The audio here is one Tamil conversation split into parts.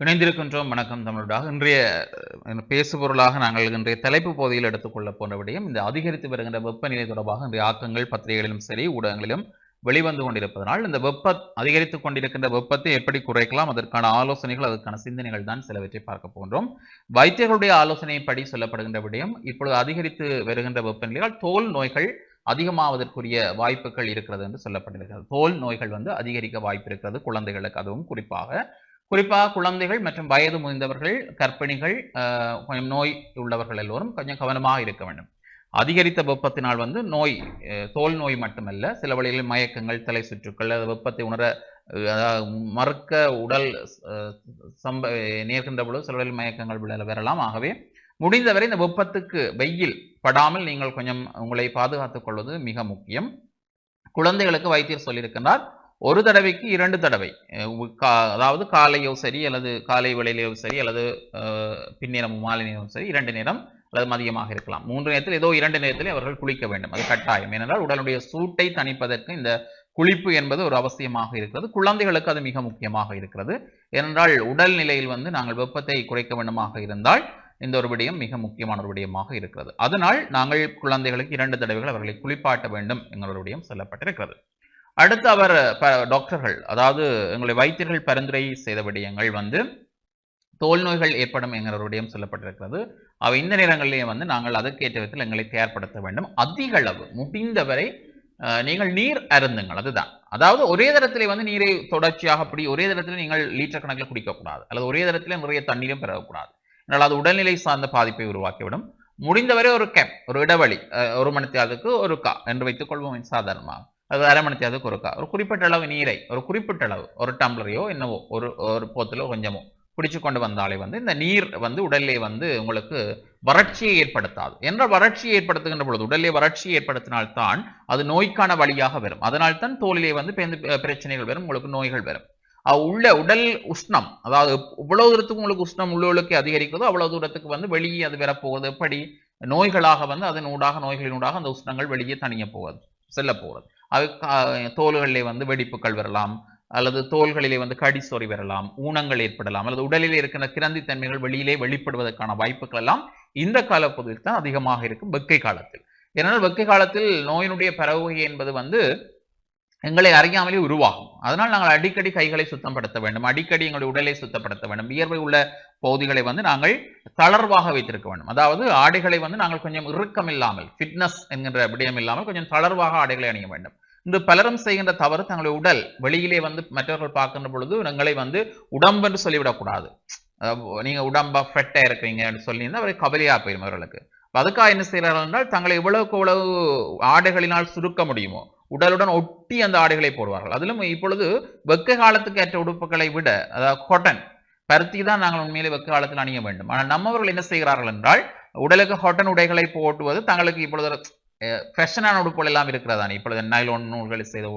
இணைந்திருக்கின்றோம். வணக்கம் தமிழாக இன்றைய பேசுபொருளாக நாங்கள் இன்றைய தலைப்பு பகுதியில் எடுத்துக்கொள்ள போன்ற விடயம் இந்த அதிகரித்து வருகின்ற வெப்பநிலை தொடர்பாக இன்றைய ஆக்கங்கள் பத்திரிகைகளிலும் சரி ஊடகங்களிலும் வெளிவந்து கொண்டிருப்பதனால் இந்த வெப்ப அதிகரித்துக் கொண்டிருக்கின்ற வெப்பத்தை எப்படி குறைக்கலாம் அதற்கான ஆலோசனைகள் அதற்கான சிந்தனைகள் தான் சிலவற்றை பார்க்க போன்றோம் வைத்தியர்களுடைய ஆலோசனைப்படி சொல்லப்படுகின்ற விடயம் இப்பொழுது அதிகரித்து வருகின்ற வெப்பநிலையால் தோல் நோய்கள் அதிகமாவதற்குரிய வாய்ப்புகள் இருக்கிறது என்று சொல்லப்பட்டிருக்கிறது. தோல் நோய்கள் வந்து அதிகரிக்க வாய்ப்பு இருக்கிறது குழந்தைகளுக்கு. அதுவும் குறிப்பாக குறிப்பாக குழந்தைகள் மற்றும் வயது முதிர்ந்தவர்கள் கர்ப்பிணிகள் கொஞ்சம் நோய் உள்ளவர்கள் எல்லோரும் கொஞ்சம் கவனமாக இருக்க வேண்டும். அதிகரித்த வெப்பத்தினால் வந்து நோய் தோல் நோய் மட்டுமல்ல சில வழிகளில் மயக்கங்கள் தலை சுற்றுக்கள் அது வெப்பத்தை உணர அதாவது மறுக்க உடல் சம்ப நேர்கின்ற பொழுது சில வழியில் மயக்கங்கள் விழ- வரலாம். ஆகவே முடிந்தவரை இந்த வெப்பத்துக்கு வெயில் படாமல் நீங்கள் கொஞ்சம் உங்களை பாதுகாத்துக் கொள்வது மிக முக்கியம். குழந்தைகளுக்கு வைத்தியர் சொல்லியிருக்கின்றார் ஒரு தடவைக்கு இரண்டு தடவை. கா- அதாவது காலையோ சரி அல்லது காலை வேளையிலோ சரி அல்லது பின்னிரமும் மாலை நேரமும் சரி இரண்டு நேரம் அல்லது மதியமாக இருக்கலாம். மூன்று நேரத்தில் ஏதோ இரண்டு நேரத்தில் அவர்கள் குளிக்க வேண்டும். அது கட்டாயம். ஏனென்றால் உடலுடைய சூட்டை தணிப்பதற்கு இந்த குளிப்பு என்பது ஒரு அவசியமாக இருக்கிறது. குழந்தைகளுக்கு அது மிக முக்கியமாக இருக்கிறது. ஏனென்றால் உடல் நிலையில் வந்து நாங்கள் வெப்பத்தை குறைக்க வேண்டுமாக இருந்தால் இந்த ஒரு விடயம் மிக முக்கியமான ஒரு விடயமாக இருக்கிறது. அதனால் நாங்கள் குழந்தைகளுக்கு இரண்டு தடவைகள் அவர்களை குளிப்பாட்ட வேண்டும் எங்களோட விடயம் சொல்லப்பட்டிருக்கிறது. அடுத்து அவர் டாக்டர்கள் அதாவது எங்களுடைய வைத்தியர்கள் பரிந்துரை செய்த விடயங்கள் வந்து தோல் நோய்கள் ஏற்படும் என்கிற சொல்லப்பட்டிருக்கிறது. அவை இந்த நேரங்களிலே வந்து நாங்கள் அதற்கேற்ற விதத்தில் எங்களை தயார்படுத்த வேண்டும். அதிக அளவு முடிந்தவரை நீங்கள் நீர் அருந்துங்கள். அதுதான். அதாவது ஒரே தரத்திலே வந்து நீரை தொடர்ச்சியாக அப்படி ஒரே தரத்தில் நீங்கள் லீட்டர் கணக்கில் குடிக்கக்கூடாது. அல்லது ஒரே தரத்தில் நிறைய தண்ணீரும் பெறக்கூடாது. என்றால் அது உடல்நிலை சார்ந்த பாதிப்பை உருவாக்கிவிடும். முடிந்தவரை ஒரு கேப் ஒரு இடைவெளி ஒரு மணி தேர்தலுக்கு ஒரு கா என்று வைத்துக் கொள்வோம். சாதாரணமாக அது அரை மணி தேர்தலுக்கு ஒரு ஒரு குறிப்பிட்ட அளவு நீரை ஒரு குறிப்பிட்ட அளவு ஒரு டம்ளரையோ என்னவோ ஒரு ஒரு போத்திலோ கொஞ்சமோ குடிச்சு கொண்டு வந்தாலே வந்து இந்த நீர் வந்து உடலே வந்து உங்களுக்கு வறட்சியை ஏற்படுத்தாது. என்ற வறட்சியை ஏற்படுத்துகின்ற பொழுது உடலே வறட்சியை ஏற்படுத்தினால்தான் அது நோய்க்கான வழியாக வரும். அதனால்தான் தோலிலே வந்து பிரச்சனைகள் வரும் உங்களுக்கு நோய்கள் வரும். உள்ள உடல் உஷ்ணம் அதாவது இவ்வளவு தூரத்துக்கு உங்களுக்கு உஷ்ணம் உள்ளுக்கு அதிகரிக்கிறதோ அவ்வளவு தூரத்துக்கு வந்து வெளியே அது வரப்போகுது. எப்படி? நோய்களாக வந்து அதன் ஊடாக நோய்களினூடாக அந்த உஷ்ணங்கள் வெளியே தனிய போகுது செல்ல போகிறது அது தோல்களிலே வந்து வெடிப்புகள் வரலாம் அல்லது தோள்களிலே வந்து கடி சொறி வரலாம் ஊனங்கள் ஏற்படலாம் அல்லது உடலிலே இருக்கிற கிரந்தி தன்மைகள் வெளியிலே வெளிப்படுவதற்கான வாய்ப்புகள் எல்லாம் இந்த காலப்பகுதியில் தான் அதிகமாக இருக்கும் வெக்கை காலத்தில். ஏனென்றால் வெக்கை காலத்தில் நோயினுடைய பரவுகை என்பது வந்து எங்களை அறியாமலே உருவாகும். அதனால் நாங்கள் அடிக்கடி கைகளை சுத்தப்படுத்த வேண்டும். அடிக்கடி எங்களுடைய உடலை சுத்தப்படுத்த வேண்டும். வியர்வை உள்ள பகுதிகளை வந்து நாங்கள் தளர்வாக வைத்திருக்க வேண்டும். அதாவது ஆடைகளை வந்து நாங்கள் கொஞ்சம் இறுக்கம் இல்லாமல் ஃபிட்னஸ் என்கின்ற விடயம் இல்லாமல் கொஞ்சம் தளர்வாக ஆடைகளை அணிய வேண்டும். இந்த பலரும் செய்கின்ற தவறு தங்களுடைய உடல் வெளியிலே வந்து மற்றவர்கள் பார்க்கின்ற பொழுது எங்களை வந்து உடம்பென்று சொல்லிவிடக்கூடாது. நீங்கள் நீங்க உடம்பா ஃபெட்டா இருக்கிறீங்கன்னு சொல்லியிருந்தா அவரை கவலையா போயிடும் அவர்களுக்கு. அதுக்காக என்ன செய்கிறார்கள் என்றால் தங்களை எவ்வளவுக்கு எவ்வளவு ஆடைகளினால் சுருக்க முடியுமோ உடலுடன் ஒட்டி அந்த ஆடைகளை போடுவார்கள். அதிலும் இப்பொழுது வெக்க காலத்துக்கு ஏற்ற உடுப்புகளை விட அதாவது காட்டன் பருத்தி தான் நாங்கள் உண்மையிலே வெக்க காலத்தில் அணிய வேண்டும். ஆனால் நம்மவர்கள் என்ன செய்கிறார்கள் என்றால் உடலுக்கு ஹொட்டன் உடைகளை போட்டுவது தங்களுக்கு இப்பொழுது ஃபேஷனான உடுப்புகள் எல்லாம் இருக்கிறதானே. இப்பொழுது நைலோன் நூல்களை செய்த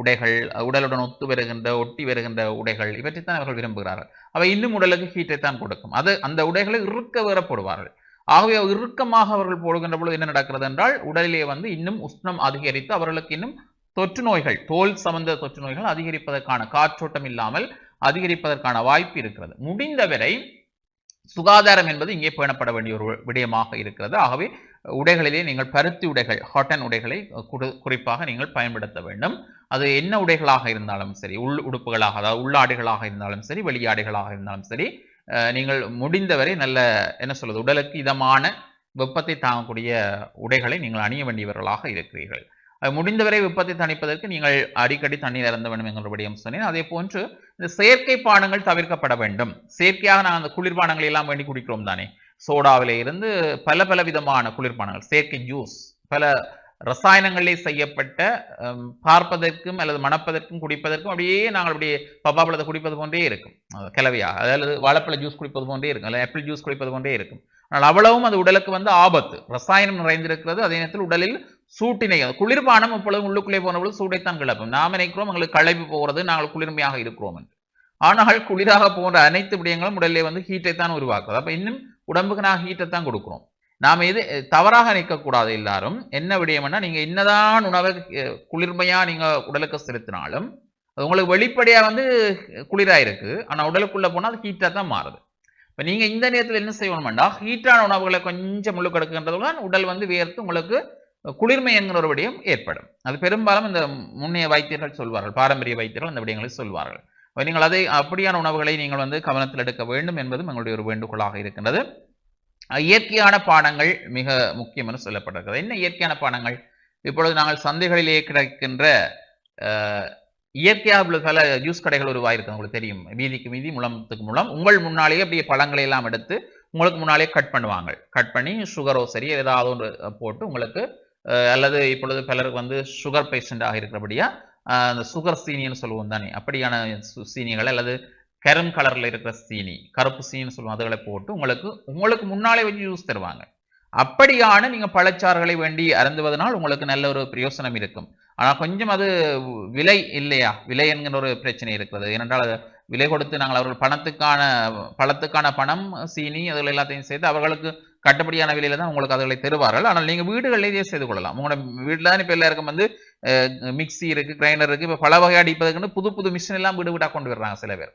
உடைகள் உடலுடன் ஒத்து வருகின்ற ஒட்டி வருகின்ற உடைகள் இவற்றைத்தான் அவர்கள் விரும்புகிறார்கள். அவை இன்னும் உடலுக்கு ஹீட்டை தான் கொடுக்கும். அது அந்த உடைகளை இறுக்க வேற போடுவார்கள். ஆகவே இறுக்கமாக அவர்கள் போடுகின்ற பொழுது என்ன நடக்கிறது என்றால் உடலிலே வந்து இன்னும் உஷ்ணம் அதிகரித்து அவர்களுக்கு இன்னும் தொற்று நோய்கள் தோல் சம்பந்த தொற்று நோய்கள் அதிகரிப்பதற்கான காற்றோட்டம் இல்லாமல் அதிகரிப்பதற்கான வாய்ப்பு இருக்கிறது. முடிந்தவரை சுகாதாரம் என்பது இங்கே பேணப்பட வேண்டிய ஒரு விடயமாக இருக்கிறது. ஆகவே உடைகளிலே நீங்கள் பருத்தி உடைகள் ஹாட்டன் உடைகளை குடு- குறிப்பாக நீங்கள் பயன்படுத்த வேண்டும். அது என்ன உடைகளாக இருந்தாலும் சரி உள் உடுப்புகளாக அதாவது உள்ளாடைகளாக இருந்தாலும் சரி வெளியாடைகளாக இருந்தாலும் சரி நீங்கள் முடிந்தவரை நல்ல என்ன சொல்வது உடலுக்கு இதமான வெப்பத்தை தாங்கக்கூடிய உடைகளை நீங்கள் அணிய வேண்டியவர்களாக இருக்கிறீர்கள். முடிந்தவரை வெப்பத்தை தணிப்பதற்கு நீங்கள் அடிக்கடி தண்ணீர் இறந்த வேண்டும் என்கிறபடியும் சொன்னேன். அதே போன்று இந்த செயற்கை பானங்கள் தவிர்க்கப்பட வேண்டும். செயற்கையாக நாங்கள் அந்த குளிர்பானங்களை எல்லாம் வேண்டி குடிக்கிறோம் தானே. சோடாவிலே இருந்து பல பல விதமான குளிர்பானங்கள் செயற்கை ஜூஸ் பல ரசாயனங்களில் செய்யப்பட்ட பார்ப்பதற்கும் அல்லது மணப்பதற்கும் குடிப்பதற்கும் அப்படியே நாங்கள் அப்படியே பப்பாப்பழத்தை குடிப்பது போன்றே இருக்கும். கிளவியாக அதாவது வாழைப்பழ ஜூஸ் குடிப்பது போன்றே இருக்கும் அல்லது ஆப்பிள் ஜூஸ் குடிப்பது போன்றே இருக்கும். ஆனால் அவ்வளவும் அது உடலுக்கு வந்து ஆபத்து. ரசாயனம் நிறைந்திருக்கிறது அதே நேரத்தில் உடலில் சூட்டினை குளிர்பானம் இப்பொழுது உள்ளுக்குள்ளே போனவர்கள் சூடைத்தான் கிளப்பும். நாம் நினைக்கிறோம் எங்களுக்கு களைப்பு போகிறது நாங்கள் குளிர்மையாக இருக்கிறோம் என்று. ஆனால் குளிராக போன்ற அனைத்து விடயங்களும் உடலிலே வந்து ஹீட்டை தான் உருவாக்குது. அப்போ இன்னும் உடம்புக்கு நான் ஹீட்டை தான் கொடுக்குறோம். நாம் எது தவறாக நிற்கக்கூடாது எல்லாரும். என்ன விடயம்னா நீங்கள் என்னதான் உணவை குளிர்மையாக நீங்கள் உடலுக்கு செலுத்தினாலும் அது உங்களுக்கு வெளிப்படையாக வந்து குளிராக இருக்குது ஆனால் உடலுக்குள்ளே போனால் அது ஹீட்டாக தான் மாறுது. இப்போ நீங்கள் இந்த நேரத்தில் என்ன செய்யணும்னா ஹீட்டான உணவுகளை கொஞ்சம் முள்ளு உடல் வந்து வியர்த்து உங்களுக்கு குளிர்மை என்கிற ஒரு விடயம் ஏற்படும். அது பெரும்பாலும் இந்த முன்னைய வைத்தியர்கள் சொல்வார்கள் பாரம்பரிய வைத்தியர்கள் அந்த விடயங்களை சொல்வார்கள். நீங்கள் அதை அப்படியான உணவுகளை நீங்கள் வந்து கவனத்தில் எடுக்க வேண்டும் என்பதும் எங்களுடைய ஒரு வேண்டுகோளாக இருக்கின்றது. இயற்கையான பானங்கள் மிக முக்கியம் என்று சொல்லப்பட்டிருக்கிறது. என்ன இயற்கையான பானங்கள் இப்பொழுது நாங்கள் சந்தைகளிலே கிடைக்கின்ற இயற்கையாக உள்ள பல ஜூஸ் கடைகள் உருவாயிருக்கு உங்களுக்கு தெரியும். வீதிக்கு வீதி முழத்துக்கு மூலம் உங்கள் முன்னாலேயே அப்படியே பழங்களை எல்லாம் எடுத்து உங்களுக்கு முன்னாலே கட் பண்ணுவாங்க. கட் பண்ணி சுகரோ சரி ஏதாவது ஒன்று போட்டு உங்களுக்கு அல்லது இப்பொழுது பலருக்கு வந்து சுகர் பேஷண்டாக இருக்கிறபடியா அந்த சுகர் சீனின்னு சொல்லுவோம் தானே. அப்படியான சு- சீனிகள் அல்லது கரும் கலரில் இருக்கிற சீனி கருப்பு சீனின்னு சொல்லுவோம் அதுகளை போட்டு உங்களுக்கு உங்களுக்கு முன்னாலே வச்சு ஜூஸ் தருவாங்க. அப்படியான நீங்கள் பழச்சாறுகளை வேண்டி அருந்துவதனால் உங்களுக்கு நல்ல ஒரு பிரயோசனம் இருக்கும். ஆனால் கொஞ்சம் அது விலை இல்லையா? விலை என்கிற ஒரு பிரச்சனை இருக்கிறது. ஏனென்றால் அது விலை கொடுத்து நாங்கள் அவர்கள் பணத்துக்கான பழத்துக்கான பணம் சீனி அதுகள் எல்லாத்தையும் சேர்த்து அவர்களுக்கு கட்டுப்படியான விலையில தான் உங்களுக்கு அதுகளை தருவார்கள். ஆனால் நீங்கள் வீடுகளில் இதே செய்து கொள்ளலாம். உங்களோட வீட்டில் தான் இப்போ எல்லாருக்கும் வந்து மிக்ஸி இருக்குது கிரைண்டர் இருக்குது இப்போ பல வகை அடிப்பதற்குன்னு புது புது மிஷின் எல்லாம் வீடு வீடாக கொண்டு வர்றாங்க சில பேர்.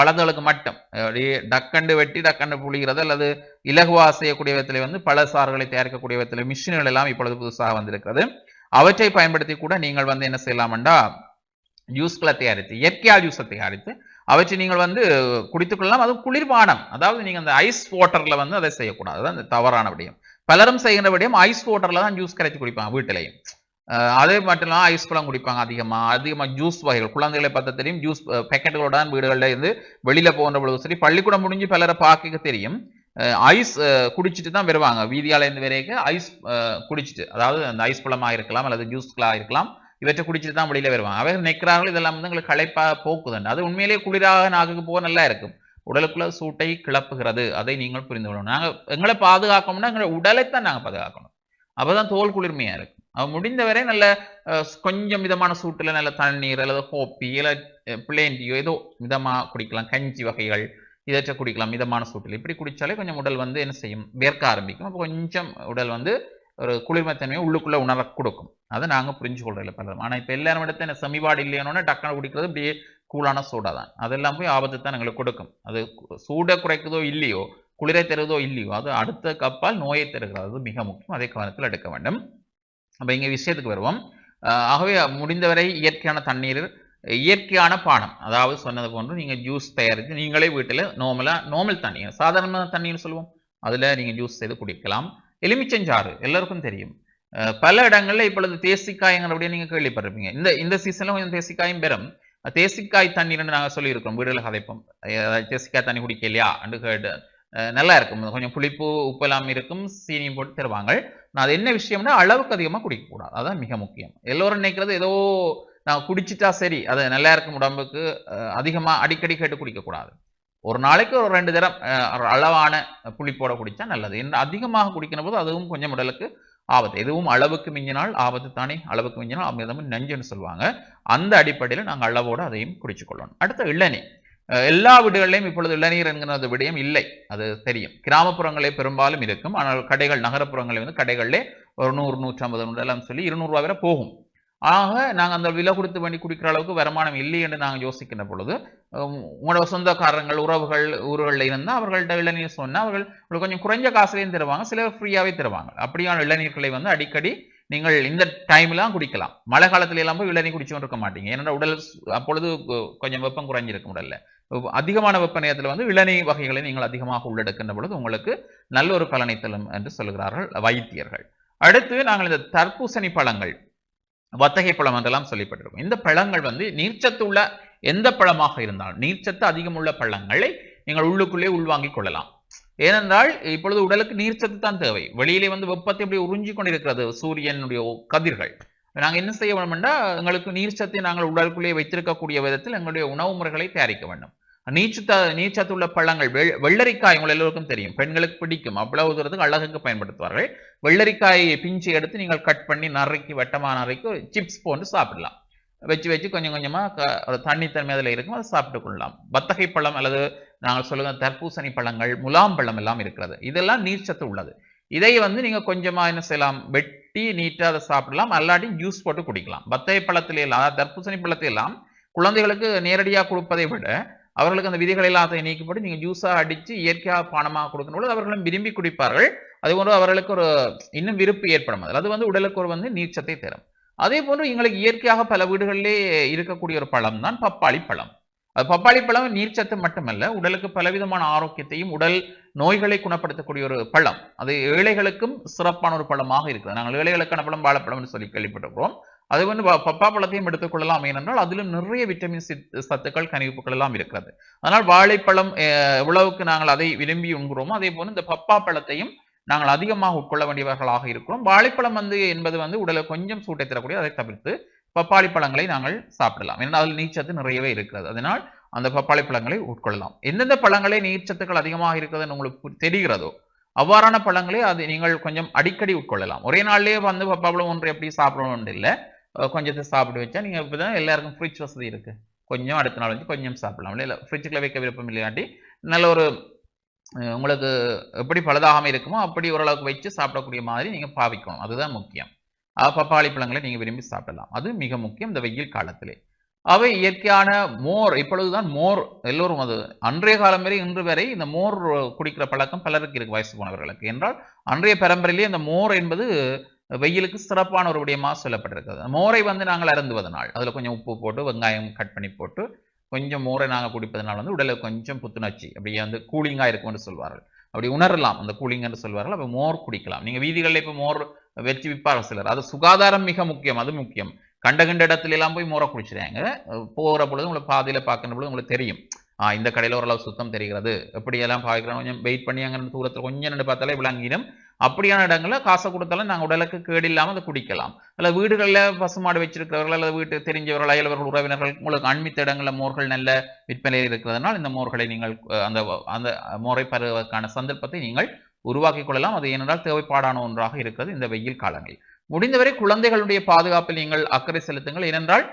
பழங்களுக்கு மட்டும். அப்படியே டக்கண்டு வெட்டி டக்கண்டு புளிகிறது அல்லது இலகுவா செய்யக்கூடிய விதத்தில் வந்து பல சாறுகளை தயாரிக்கக்கூடிய விதத்தில் மிஷின்கள் எல்லாம் இப்பொழுது புதுசாக வந்திருக்கிறது. அவற்றை பயன்படுத்தி கூட நீங்கள் வந்து என்ன செய்யலாம்டா ஜூஸ்களை தயாரித்து இயற்கையாக ஜூஸை தயாரித்து அவற்றை நீங்கள் வந்து குடித்துக்கொள்ளலாம் அது குளிர்பானம் அதாவது நீங்கள் அந்த ஐஸ் வாட்டர்ல வந்து அதை செய்யக்கூடாது. அந்த தவறான விடயம். பலரும் செய்கிற விடயம் ஐஸ் வாட்டர்ல தான் ஜூஸ் கரைச்சி குடிப்பாங்க வீட்டிலையும். அதே மட்டும் ஐஸ் பழம் குடிப்பாங்க அதிகமாக அதிகமாக ஜூஸ் வகைகள். குழந்தைகளை பார்த்தா தெரியும் ஜூஸ் பேக்கெட்டுகளோட வீடுகளில் இருந்து வெளியில் போகின்ற பொழுது சரி பள்ளிக்கூடம் முடிஞ்சு பலரை பார்க்க தெரியும். ஐஸ் குடிச்சிட்டு தான் வருவாங்க. வீதியாலேருந்து வரைக்கும் ஐஸ் குடிச்சிட்டு. அதாவது அந்த ஐஸ் பழமாக இருக்கலாம் அல்லது ஜூஸ்களாக இருக்கலாம் இவற்றை குடிச்சிட்டு தான் வெளியில் வருவாங்க. அவர் நிற்கிறார்கள் இதெல்லாம் வந்து எங்களுக்கு களைப்பா போக்குதுண்டு. அது உண்மையிலேயே குளிராக நாக்குக்கு போக நல்லா இருக்கும். உடலுக்குள்ள சூட்டை கிளப்புகிறது. அதை நீங்கள் புரிந்து கொள்ளணும். நாங்கள் எங்களை பாதுகாக்கணும்னா எங்களை உடலைத்தான் நாங்கள் பாதுகாக்கணும். அப்பதான் தோல் குளிர்மையாக இருக்கும். முடிந்தவரை நல்ல கொஞ்சம் மிதமான சூட்டில் நல்ல தண்ணீர் அல்லது கோப்பி இல்லை பிளேண்டியோ ஏதோ மிதமாக குடிக்கலாம் கஞ்சி வகைகள் இதற்ற குடிக்கலாம் மிதமான சூட்டில். இப்படி குடித்தாலே கொஞ்சம் உடல் வந்து என்ன செய்யும்? வேர்க்க ஆரம்பிக்கும். அப்போ கொஞ்சம் உடல் வந்து ஒரு குளிர்மத்தன்மையை உள்ளுக்குள்ளே உணர கொடுக்கும். அதை நாங்கள் புரிஞ்சு கொள்றதில்ல பலரும். ஆனால் இப்போ எல்லாரும் இடத்துல என்ன சமிபாடு இல்லையானோட டக்குனு குடிக்கிறது இப்படியே கூலான சூடாக தான். அதெல்லாம் போய் ஆபத்து தான் எங்களுக்கு கொடுக்கும். அது சூடை குறைக்குதோ இல்லையோ குளிரை தருவதோ இல்லையோ அது அடுத்த கப்பால் நோயை தருகிறது. மிக முக்கியம். அதை கவனத்தில் எடுக்க வேண்டும். அப்போ இங்கே விஷயத்துக்கு வருவோம். ஆகவே முடிந்தவரை இயற்கையான தண்ணீர் இயற்கையான பானம். அதாவது சொன்னது போன்று நீங்கள் ஜூஸ் தயாரித்து நீங்களே வீட்டில் நார்மலாக நார்மல் தண்ணீர் சாதாரண தண்ணீர் சொல்லுவோம். அதில் நீங்கள் ஜூஸ் செய்து குடிக்கலாம். எலுமிச்சஞ்சாறு எல்லாருக்கும் தெரியும். பல இடங்களில் இப்பொழுது தேசிக்காய்ங்கிறபடியே நீங்கள் கேள்விப்பட்டிருப்பீங்க. இந்த இந்த சீசனில் கொஞ்சம் தேசிக்காயும் பெறும். தேசிக்காய் தண்ணீர்னு நாங்கள் சொல்லியிருக்கோம் வீடுகளில் கதைப்போம். தேசிக்காய் தண்ணி குடிக்கலையா? அண்டு கேட்டு நல்லா இருக்கும். கொஞ்சம் புளிப்பு உப்பெல்லாம் இருக்கும். சீனியும் போட்டு தருவாங்க நான் அது என்ன விஷயம்னா அளவுக்கு அதிகமாக குடிக்கக்கூடாது. அதான் மிக முக்கியம். எல்லோரும் நினைக்கிறது ஏதோ நான் குடிச்சிட்டா சரி அது நல்லா இருக்கும் உடம்புக்கு அதிகமாக அடிக்கடி கேட்டு குடிக்கக்கூடாது. ஒரு நாளைக்கு ஒரு ரெண்டு தரம் அளவான புளிப்போட குடித்தா நல்லது. என்ன அதிகமாக குடிக்கிற போது அதுவும் கொஞ்சம் உடலுக்கு ஆபத்து. எதுவும் அளவுக்கு மிஞ்சினால் ஆபத்து தானே? அளவுக்கு மிஞ்சினால் அமிர்தமும் நஞ்சுன்னு சொல்லுவாங்க. அந்த அடிப்படையில் நாங்கள் அளவோடு அதையும் குடிச்சு கொள்ளணும் அடுத்து இளநீர் எல்லா வீடுகளிலும் இப்பொழுது இளநீர் என்கிற அந்த விடயம் இல்லை. அது தெரியும். கிராமப்புறங்களே பெரும்பாலும் இருக்கும். ஆனால் கடைகள் நகரப்புறங்களில் வந்து கடைகளிலே ஒரு நூறு நூற்றம்பது நூறு சொல்லி இருநூறுவா வரை போகும். ஆக நாங்கள் அந்த விலை கொடுத்து வேண்டி குடிக்கிற அளவுக்கு வருமானம் இல்லை என்று நாங்கள் யோசிக்கின்ற பொழுது உங்களோட சொந்தக்காரங்கள் உறவுகள் ஊர்களில் இருந்தால் அவர்கள்ட்ட இளநீர் சொன்னால் அவர்கள் கொஞ்சம் குறைஞ்ச காசுலேயும் தருவாங்க சிலர் ஃப்ரீயாகவே தருவாங்க. அப்படியான இளநீர்களை வந்து அடிக்கடி நீங்கள் இந்த டைம்லாம் குடிக்கலாம். மழை காலத்துல எல்லாம் போய் இளநீர் குடிச்சும் இருக்க மாட்டீங்க. ஏன்னா உடல் அப்பொழுது கொஞ்சம் வெப்பம் குறைஞ்சிருக்கும் உடல்ல. அதிகமான வெப்ப நேரத்தில் வந்து இளநீ வகைகளை நீங்கள் அதிகமாக உள்ளெடுக்கின்ற பொழுது உங்களுக்கு நல்ல ஒரு பலனை தரும் என்று சொல்கிறார்கள் வைத்தியர்கள். அடுத்து நாங்கள் இந்த தர்பூசணி பழங்கள் வத்தகை பழம் என்றெல்லாம் சொல்லப்பட்டிருக்கும். இந்த பழங்கள் வந்து நீர்ச்சத்து உள்ள எந்த பழமாக இருந்தாலும் நீர்ச்சத்து அதிகம் உள்ள பழங்களை நீங்கள் உள்ளுக்குள்ளே உள்வாங்கிக் கொள்ளலாம். ஏனென்றால் இப்பொழுது உடலுக்கு நீர்ச்சத்து தான் தேவை. வெளியிலே வந்து வெப்பத்தை இப்படி உறிஞ்சி கொண்டிருக்கிறது சூரியனுடைய கதிர்கள். நாங்கள் என்ன செய்ய வேண்டும்னா எங்களுக்கு நீர்ச்சத்தை நாங்கள் உடலுக்குள்ளே வைத்திருக்கக்கூடிய விதத்தில் எங்களுடைய உணவு முறைகளை தயாரிக்க வேண்டும். நீச்சத்த நீர்ச்சத்து உள்ள பழங்கள் வெள் வெள்ளரிக்காய் உங்கள் எல்லோருக்கும் தெரியும். பெண்களுக்கு பிடிக்கும். அவ்வளவு தூரத்துக்கு அழகுக்கு பயன்படுத்துவார்கள். வெள்ளரிக்காயை பிஞ்சு எடுத்து நீங்கள் கட் பண்ணி நறுக்கி வெட்டமா நறுக்கி சிப்ஸ் போன்று சாப்பிடலாம். வச்சு வச்சு கொஞ்சம் கொஞ்சமாக ஒரு தண்ணித்தன்மை அதில் இருக்கும். அதை சாப்பிட்டு கொள்ளலாம். வத்தகை பழம் அல்லது நாங்கள் சொல்லுங்க தர்பூசணி பழங்கள் முலாம் பழம் எல்லாம் இருக்கிறது. இதெல்லாம் நீர்ச்சத்து உள்ளது. இதை வந்து நீங்கள் கொஞ்சமாக என்ன செய்யலாம்? வெட்டி நீட்டாக அதை சாப்பிடலாம். அல்லாட்டி ஜூஸ் போட்டு குடிக்கலாம். வத்தகை பழத்தில எல்லாம் அதாவது தர்பூசணி பழத்தை எல்லாம் குழந்தைகளுக்கு நேரடியாக கொடுப்பதை விட அவர்களுக்கு அந்த விதிகள் எல்லாத்தையும் நீக்கப்பட்டு நீங்கள் ஜூஸாக அடித்து இயற்கையாக பானமாக கொடுக்கும் பொழுது அவர்களும் விரும்பி குடிப்பார்கள். அதுபோன்று அவர்களுக்கு ஒரு இன்னும் விருப்பு ஏற்படும். அது வந்து உடலுக்கு ஒரு வந்து நீர்ச்சத்தை தரும். அதே போன்று எங்களுக்கு இயற்கையாக பல வீடுகளிலே இருக்கக்கூடிய ஒரு பழம் தான் பப்பாளி பழம். அது பப்பாளி பழம் நீர்ச்சத்து மட்டுமல்ல உடலுக்கு பலவிதமான ஆரோக்கியத்தையும் உடல் நோய்களை குணப்படுத்தக்கூடிய ஒரு பழம். அது ஏழைகளுக்கும் சிறப்பான ஒரு பழமாக இருக்குது. நாங்கள் ஏழைகளுக்கான பழம் வாழைப்பழம்னு சொல்லி கேள்விப்பட்டிருக்கிறோம். அது வந்து பப்பா பழத்தையும் எடுத்துக்கொள்ளலாம் ஏனென்றால் அதிலும் நிறைய விட்டமின் சி சத்துக்கள் கனிவுப்புகள் எல்லாம் இருக்கிறது. அதனால் வாழைப்பழம் எவ்வளவுக்கு நாங்கள் அதை விரும்பி உண்கிறோமோ அதே போல இந்த பப்பா பழத்தையும் நாங்கள் அதிகமாக உட்கொள்ள வேண்டியவர்களாக இருக்கிறோம். வாழைப்பழம் வந்து என்பது வந்து உடலை கொஞ்சம் சூட்டை தரக்கூடிய அதை தவிர்த்து பப்பாளி பழங்களை நாங்கள் சாப்பிடலாம். ஏன்னா அதில் நீர்ச்சத்து நிறையவே இருக்கிறது. அதனால் அந்த பப்பாளி பழங்களை உட்கொள்ளலாம். எந்தெந்த பழங்களே நீர்ச்சத்துக்கள் அதிகமாக இருக்கிறதுன்னு உங்களுக்கு தெரிகிறதோ அவ்வாறான பழங்களை அது நீங்கள் கொஞ்சம் அடிக்கடி உட்கொள்ளலாம். ஒரே நாள்லேயே வந்து பப்பாளம் ஒன்று எப்படி சாப்பிடணும்னு இல்லை. கொஞ்சத்தை சாப்பிட்டு வச்சா நீங்கள் இப்போ தான் எல்லாருக்கும் ஃப்ரிட்ஜ் வசதி இருக்குது கொஞ்சம் அடுத்த நாள் வந்து கொஞ்சம் சாப்பிடலாம். இல்லை ஃப்ரிட்ஜுக்குள்ள வைக்க விருப்பம் இல்லையாட்டி நல்ல ஒரு உங்களுக்கு எப்படி பழுதாகாமல் இருக்குமோ அப்படி ஓரளவுக்கு வச்சு சாப்பிடக்கூடிய மாதிரி நீங்கள் பாவிக்கணும். அதுதான் முக்கியம். பப்பாளி பழங்களை நீங்கள் விரும்பி சாப்பிடலாம். அது மிக முக்கியம் இந்த வெயில் காலத்திலே. அவை இயற்கையான மோர் இப்பொழுதுதான் மோர் எல்லோரும் அது அன்றைய காலம் வரை இன்று வரை இந்த மோர் குடிக்கிற பழக்கம் பலருக்கு இருக்கு வயசு போனவர்களுக்கு. என்றால் அன்றைய பரம்பரையிலே இந்த மோர் என்பது வெயிலுக்கு சிறப்பான ஒரு விடயமாக சொல்லப்பட்டிருக்கிறது. மோரை வந்து நாங்கள் அருந்துவதனால் அதில் கொஞ்சம் உப்பு போட்டு வெங்காயம் கட் பண்ணி போட்டு கொஞ்சம் மோரை நாங்கள் குடிப்பதனால் வந்து உடலுக்கு கொஞ்சம் புத்துணர்ச்சி அப்படியே வந்து கூலிங்காக இருக்கும்னு சொல்வார்கள். அப்படி உணரலாம் அந்த கூலிங் என்று சொல்வார்கள் அப்போ மோர் குடிக்கலாம். நீங்கள் வீதிகளில் இப்போ மோர் வெற்றி விற்பார்கள் சிலர். அது சுகாதாரம் மிக முக்கியம் அது முக்கியம். கண்ட கண்ட இடத்துல எல்லாம் போய் மோரை குடிச்சிடுறாங்க. போகிற பொழுது உங்களை பாதையில் பார்க்குற பொழுது உங்களுக்கு தெரியும். ஆ இந்த கடையில் ஓரளவு சுத்தம் தெரிகிறது. எப்படியெல்லாம் பார்க்குறோம் கொஞ்சம் வெயிட் பண்ணி அங்கே தூரத்தில் கொஞ்சம் நின்று பார்த்தாலே விளங்கிடும். அப்படியான இடங்களில் காசை கொடுத்தாலும் நாங்கள் உடலுக்கு கேடு இல்லாமல் அதை குடிக்கலாம். அல்லது வீடுகளில் பசுமாடு வச்சிருக்கிறவர்கள் அல்லது வீட்டு தெரிஞ்சவர்கள் அயலவர்கள் உறவினர்கள் உங்களுக்கு அண்மித்த இடங்களில் மோர்கள் நல்ல விற்பனையில் இருக்கிறதுனால் இந்த மோர்களை நீங்கள் அந்த அந்த மோரை பருவதற்கான சந்தர்ப்பத்தை நீங்கள் உருவாக்கி கொள்ளலாம். அது ஏனென்றால் தேவைப்பாடான ஒன்றாக இருக்கிறது இந்த வெயில் காலங்களில். முடிந்தவரை குழந்தைகளுடைய பாதுகாப்பில் நீங்கள் அக்கறை செலுத்துங்கள். ஏனென்றால்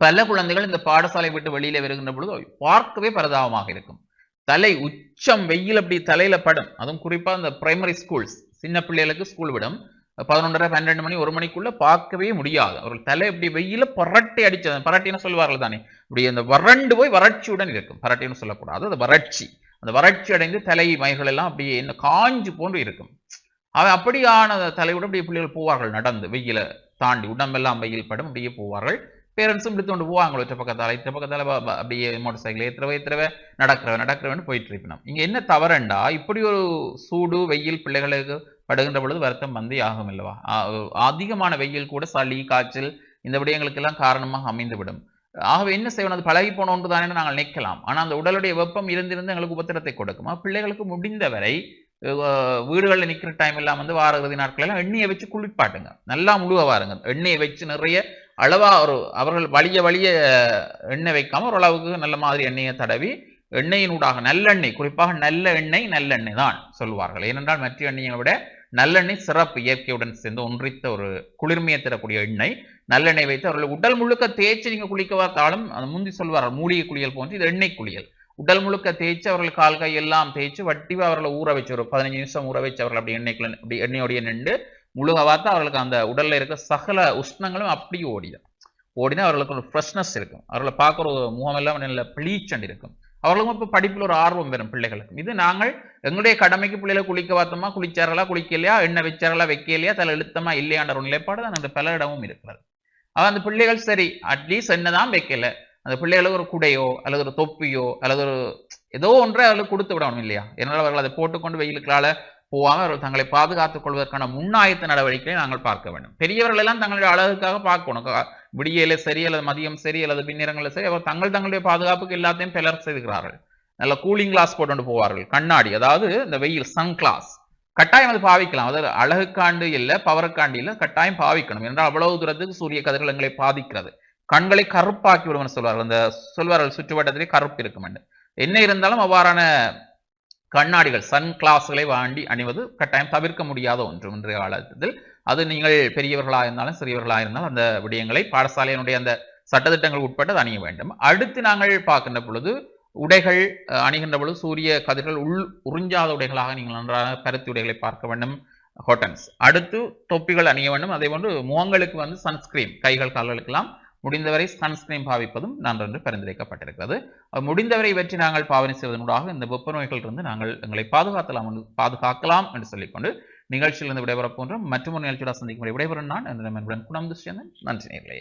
பல குழந்தைகள் இந்த பாடசாலை விட்டு வெளியில வருகின்ற பொழுது பார்க்கவே பரிதாபமாக இருக்கும். தலை உச்சம் வெயில் அப்படி தலையில படும். அதுவும் குறிப்பா இந்த பிரைமரி ஸ்கூல்ஸ் சின்ன பிள்ளைகளுக்கு ஸ்கூல் விடும். பதினொன்றரை பன்னெண்டு மணி ஒரு மணிக்குள்ள பார்க்கவே முடியாது. அவர்கள் தலை இப்படி வெயில பரட்டி அடிச்சது. பரட்டின்னு சொல்லுவார்கள் தானே. இப்படி அந்த வறண்டு போய் வறட்சியுடன் இருக்கும். பரட்டின்னு சொல்லக்கூடாது. அது வறட்சி. அந்த வறட்சி அடைந்து தலை மைகள் எல்லாம் அப்படியே என்ன காஞ்சு போன்று இருக்கும். அவன் அப்படியான தலையுடன் அப்படியே பிள்ளைகள் போவார்கள். நடந்து வெயில தாண்டி உடம்பெல்லாம் வெயில் படும் அப்படியே போவார்கள். பேரண்ட்ஸும் இப்படி கொண்டு போவாங்க இத்த பக்கத்தால். இத்த பக்கத்தால் அப்படியே மோட்டர் சைக்கிள் ஏத்துறவ ஏத்துறவ நடக்கிறவ நடக்கிறவன்னு போயிட்டு இருக்கணும் இங்கே என்ன தவறண்டா? இப்படி ஒரு சூடு வெயில் பிள்ளைகளுக்கு படுகின்ற பொழுது வருத்தம் வந்து ஆகும் இல்லவா? அதிகமான வெயில் கூட சளி காய்ச்சல் இந்த விடயங்களுக்கெல்லாம் காரணமாக அமைந்துவிடும். ஆகவே என்ன செய்யணும்? அது பழகி போன ஒன்று தானே நாங்கள் நிற்கலாம் ஆனால் அந்த உடலுடைய வெப்பம் இருந்திருந்து எங்களுக்கு உபத்திரத்தை கொடுக்கும். பிள்ளைகளுக்கு முடிந்தவரை வீடுகளில் நிற்கிற டைம் எல்லாம் வந்து வார இறுதி நாட்கள் எல்லாம் எண்ணெயை வச்சு குளிப்பாட்டுங்க. நல்லா முழுக வாருங்க. எண்ணெயை வச்சு நிறைய அளவாக ஒரு அவர்கள் வலிய வலிய எண்ணெய் வைக்காமல் ஓரளவுக்கு நல்ல மாதிரி எண்ணெயை தடவி எண்ணெயினூடாக நல்லெண்ணெய் குறிப்பாக நல்ல எண்ணெய் நல்லெண்ணெய் தான் சொல்வார்கள் ஏனென்றால் மற்ற எண்ணெயை விட நல்லெண்ணெய் சிறப்பு இயற்கையுடன் சேர்ந்து ஒன்றித்த ஒரு குளிர்மையை தரக்கூடிய எண்ணெய். நல்லெண்ணெய் வைத்து அவர்கள் உடல் முழுக்க தேய்ச்சி நீங்கள் குளிக்க பார்த்தாலும் அந்த முந்தி சொல்வார்கள் மூலிகை குளியல் போன்று இது எண்ணெய் குளியல். உடல் முழுக்க தேய்ச்சி அவர்கள் கால் கை எல்லாம் தேய்ச்சி வட்டிவா அவர்களை ஊற வச்சு ஒரு பதினஞ்சு நிமிஷம் ஊற வச்சு அவர்கள் அப்படி எண்ணெய்க்குள்ள அப்படி எண்ணெயோடைய நின்று முழுக பார்த்தா அவர்களுக்கு அந்த உடல்ல இருக்க சகல உஷ்ணங்களும் அப்படியே ஓடிடும். ஓடினா அவர்களுக்கு ஒரு ஃப்ரெஷ்னஸ் இருக்கும். அவர்களை பார்க்குற ஒரு முகமெல்லாம் நல்ல ப்ளீச்சண்ட் இருக்கும். அவர்களுக்கும் இப்போ படிப்பில் ஒரு ஆர்வம் வரும் பிள்ளைகளுக்கு. இது நாங்கள் எங்களுடைய கடமைக்கு பிள்ளைகளை குளிக்க பார்த்தோமா குளிச்சார்களா குளிக்கலையா எண்ணெய் வச்சார்களா வைக்கலையா தலை இழுத்தமா இல்லையான்ற ஒரு நிலைப்பாடு தான் அந்த பல இடமும் இருக்கிறது. அவன் அந்த பிள்ளைகள் சரி அட்லீஸ்ட் என்னதான் வைக்கல. அந்த பிள்ளைகளுக்கு ஒரு குடையோ அல்லது ஒரு தொப்பியோ அல்லது ஒரு ஏதோ ஒன்றை அவர்களுக்கு கொடுத்து விடணும் இல்லையா? என்னால் அவர்கள் அதை போட்டுக்கொண்டு வெயிலுக்களால் போகாமல் தங்களை பாதுகாத்துக் கொள்வதற்கான முன்னாயத்த நடவடிக்கையை நாங்கள் பார்க்க வேண்டும். பெரியவர்கள் எல்லாம் தங்களுடைய அழகுக்காக பார்க்கணும். க- சரி அல்லது மதியம் சரி அல்லது பின்னிறங்களில் சரி அவர் தங்கள் தங்களுடைய பாதுகாப்புக்கு எல்லாத்தையும் பிளர் செய்துகிறார்கள். நல்ல கூலிங் கிளாஸ் போட்டு போவார்கள். கண்ணாடி அதாவது இந்த வெயில் சன் கிளாஸ் கட்டாயம் அது பாவிக்கலாம். அதாவது அழகுக்காண்டு இல்லை பவருக்காண்டு இல்லை கட்டாயம் பாவிக்கணும். என்றால் அவ்வளவு தூரத்துக்கு சூரிய கதிர்கள் எங்களை பாதிக்கிறது. கண்களை கருப்பாக்கி விடும்னு சொல்வார்கள். அந்த சொல்வார்கள் சுற்றுவட்டத்திலே கருப்பு இருக்கும் என்று. என்ன இருந்தாலும் அவ்வாறான கண்ணாடிகள் சன் கிளாஸ்களை வாண்டி அணிவது கட்டாயம் தவிர்க்க முடியாத ஒன்று இன்றைய காலத்தில் அது நீங்கள் பெரியவர்களாக இருந்தாலும் சிறியவர்களாக இருந்தாலும் அந்த விடயங்களை பாடசாலையினுடைய அந்த சட்டத்திட்டங்கள் உட்பட்டு அது அணிய வேண்டும். அடுத்து நாங்கள் பார்க்கின்ற பொழுது உடைகள் அணிகின்ற பொழுது சூரிய கதிர்கள் உள் உறிஞ்சாத உடைகளாக நீங்கள் நன்றாக பருத்தி உடைகளை பார்க்க வேண்டும். ஹோட்டன்ஸ் அடுத்து தொப்பிகள் அணிய வேண்டும். அதே போன்று முகங்களுக்கு வந்து சன்ஸ்கிரீன் கைகள் கால்களுக்கெல்லாம் முடிந்தவரை சன்ஸ்கிரீன் பாவிப்பதும் நன்றென்று பரிந்துரைக்கப்பட்டிருக்கிறது. முடிந்தவரை இவற்றை நாங்கள் பாவனை செய்வதனூடாக இந்த வெப்ப நோய்களிலிருந்து நாங்கள் எங்களை பாதுகாக்கலாம் பாதுகாக்கலாம் என்று சொல்லிக்கொண்டு நிகழ்ச்சியிலிருந்து விடைபெறப் போன்ற மற்றும் ஒரு நிகழ்ச்சியோட சந்திக்கும் விடைபெறும் நான். என்று நண்பன் குணம் துஷ்யந்தன். நன்றி நேர்களே.